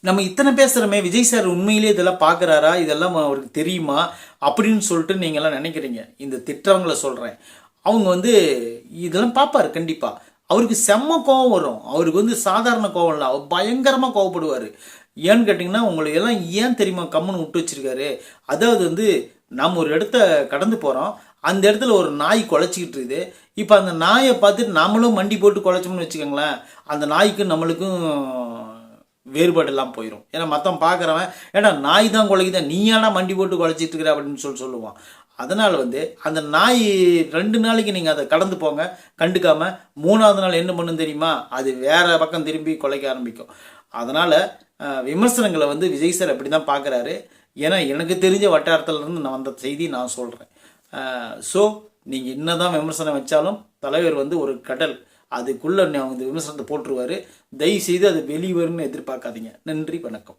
நம்ம இத்தனை பேசுகிறோமே விஜய் சார் உண்மையிலேயே இதெல்லாம் பார்க்குறாரா? இதெல்லாம் அவருக்கு தெரியுமா? அப்படின்னு சொல்லிட்டு நீங்கள்லாம் நினைக்கிறீங்க. இந்த திட்டவங்கள சொல்கிறேன் அவங்க வந்து இதெல்லாம் பார்ப்பாரு கண்டிப்பாக அவருக்கு செம்ம கோவம் வரும். அவருக்கு வந்து சாதாரண கோவம் இல்லை. அவர் பயங்கரமாக கோவப்படுவார். ஏன்னு கேட்டிங்கன்னா உங்களை எல்லாம் ஏன் தெரியுமா கம்முன்னு விட்டு வச்சிருக்காரு? அதாவது வந்து நம்ம ஒரு இடத்த கடந்து போகிறோம் அந்த இடத்துல ஒரு நாய் குலைச்சிக்கிட்டு இருக்குது. இப்போ அந்த நாயை பார்த்துட்டு நம்மளும் மண்டி போட்டு குலைச்சோம்னு வச்சுக்கோங்களேன். அந்த நாய்க்கும் நம்மளுக்கும் வேறுபாடு எல்லாம் போயிடும் ஏன்னா மற்றவன் பார்க்குறவன் ஏன்னா நாய் தான் குலைக்குதா நீயானா மண்டி போட்டு குலைச்சிட்டு இருக்கிற அப்படின்னு சொல்லி சொல்லுவான். அதனால் வந்து அந்த நாய் ரெண்டு நாளைக்கு நீங்கள் அதை கடந்து போங்க கண்டுக்காமல் மூணாவது நாள் என்ன பண்ணும் தெரியுமா? அது வேற பக்கம் திரும்பி குலைக்க ஆரம்பிக்கும். அதனால் விமர்சனங்களை வந்து விஜய் சார் அப்படி தான் பார்க்குறாரு. ஏன்னா எனக்கு தெரிஞ்ச வட்டாரத்துலேருந்து நான் வந்த செய்தி நான் சொல்கிறேன் ஸோ நீங்கள் என்ன தான் விமர்சனம் வச்சாலும் தலைவர் வந்து ஒரு கடல். அதுக்குள்ளே வந்து விமர்சனத்தை போட்டுருவாரு. தயவு செய்து அது வெளிவரும்னு எதிர்பார்க்காதீங்க. நன்றி வணக்கம்.